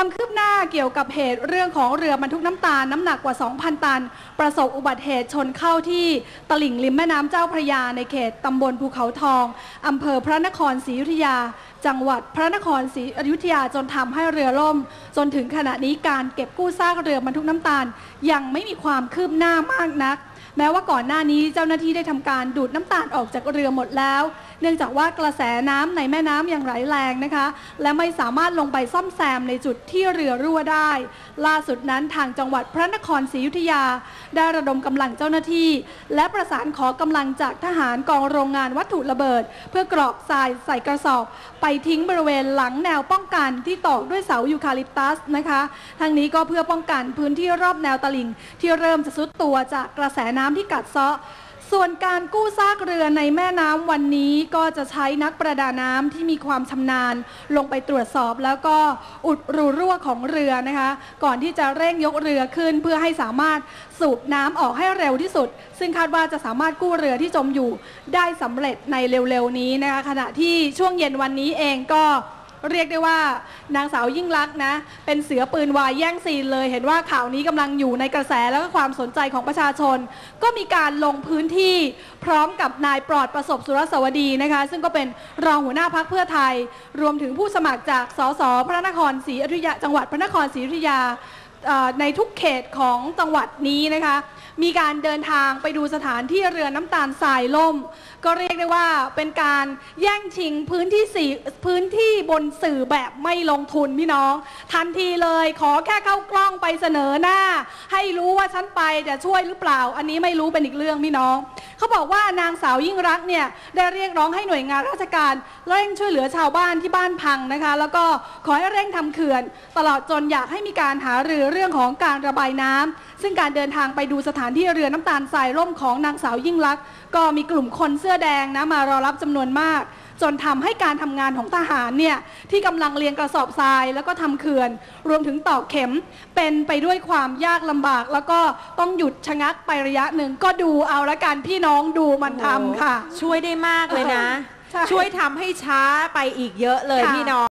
ความคืบหน้าเกี่ยวกับเหตุเรื่องของเรือบรรทุกน้ำตาลน้ำหนักกว่า 2,000 ตัน ประสบอุบัติเหตุชนเข้าที่ตลิ่งริมแม่น้ำเจ้าพระยาในเขตตำบลภูเขาทองอำเภอพระนครศรีอยุธยา จังหวัดพระนครศรีอยุธยาจนทำให้เรือล่ม จนถึงขณะนี้การเก็บกู้ซากเรือบรรทุกน้ำตาล ยังไม่มีความคืบหน้ามากนัก แม้ว่าก่อนหน้านี้เจ้าหน้าที่ได้ทำการดูดน้ำตาลออกจากเรือหมดแล้ว เนื่องจากว่ากระแสน้ำในแม่น้ำยังไหลแรงนะคะ และไม่สามารถลงไปซ่อมแซมในจุดที่เรือรั่วได้ ล่าสุดนั้นทางจังหวัดพระนครศรีอยุธยา ได้ระดมกำลังเจ้าหน้าที่ และประสานขอกำลังจากทหารกองโรงงานวัตถุระเบิด เพื่อกรอกทรายใส่กระสอบ ไปทิ้งบริเวณหลังแนวป้องกันที่ตอกด้วยเสายูคาลิปตัสนะคะทางนี้ก็เพื่อป้องกันพื้นที่รอบแนวตลิ่งที่เริ่มจะซุดตัวจากกระแสน้ำที่กัดเซาะ ส่วนการกู้ซากเรือในแม่น้ำวันนี้ก็จะใช้นักประดาน้ำที่มีความชำนาญ ลงไปตรวจสอบแล้วก็อุดรูรั่วของเรือนะคะ ก่อนที่จะเร่งยกเรือขึ้นเพื่อให้สามารถสูบน้ำออกให้เร็วที่สุด ซึ่งคาดว่าจะสามารถกู้เรือที่จมอยู่ได้สำเร็จในเร็วๆนี้นะคะขณะที่ช่วงเย็นวันนี้เองก็ เรียกได้ว่านางสาวยิ่งลักษณ์นะ เป็นเสือปืนวายแย่งซีนเลย เห็นว่าข่าวนี้กำลังอยู่ในกระแสแล้วก็ความสนใจของประชาชน ก็มีการลงพื้นที่พร้อมกับนายปลอดประสบสุรสวดีนะคะ ซึ่งก็เป็นรองหัวหน้าพักเพื่อไทย รวมถึงผู้สมัครจากสสพระนครศรีอยุธยาจังหวัดพระนครศรีอยุธยาในทุกเขตของจังหวัดนี้นะคะ มีการเดินทางไปดูสถานที่เรือน้ำตาลทรายล่ม ก็เรียกได้ว่าเป็นการแย่งชิงพื้นที่สี่พื้นที่บนสื่อแบบไม่ลงทุนพี่น้อง ทันทีเลยขอแค่เข้ากล้องไปเสนอหน้า ให้รู้ว่าฉันไปจะช่วยหรือเปล่า อันนี้ไม่รู้เป็นอีกเรื่องพี่น้อง เขาบอกว่านางสาวยิ่งรักเนี่ยได้เรียกร้องให้หน่วยงานราชการเร่งช่วยเหลือชาวบ้านที่บ้านพังนะคะ แล้วก็ขอให้เร่งทำเขื่อน ตลอดจนอยากให้มีการหารือเรื่องของการระบายน้ำซึ่งการเดินทางไปดูสถานที่เรือน้ำตาลทรายร่มของนางสาวยิ่งรัก ก็มีกลุ่มคนเสื้อแดงนะมารอรับจำนวนมาก จนทำให้การทำงานของทหารเนี่ยที่กำลังเรียงกระสอบทราย แล้วก็ทำเขื่อน รวมถึงตอกเข็มเป็นไปด้วยความยากลำบาก แล้วก็ต้องหยุดชะงักไประยะหนึ่งก็ดูเอาละกันพี่น้องดูมันทำค่ะ ช่วยได้มากเลยนะใช่ช่วยทำให้ช้าไปอีกเยอะเลยค่ะพี่น้อง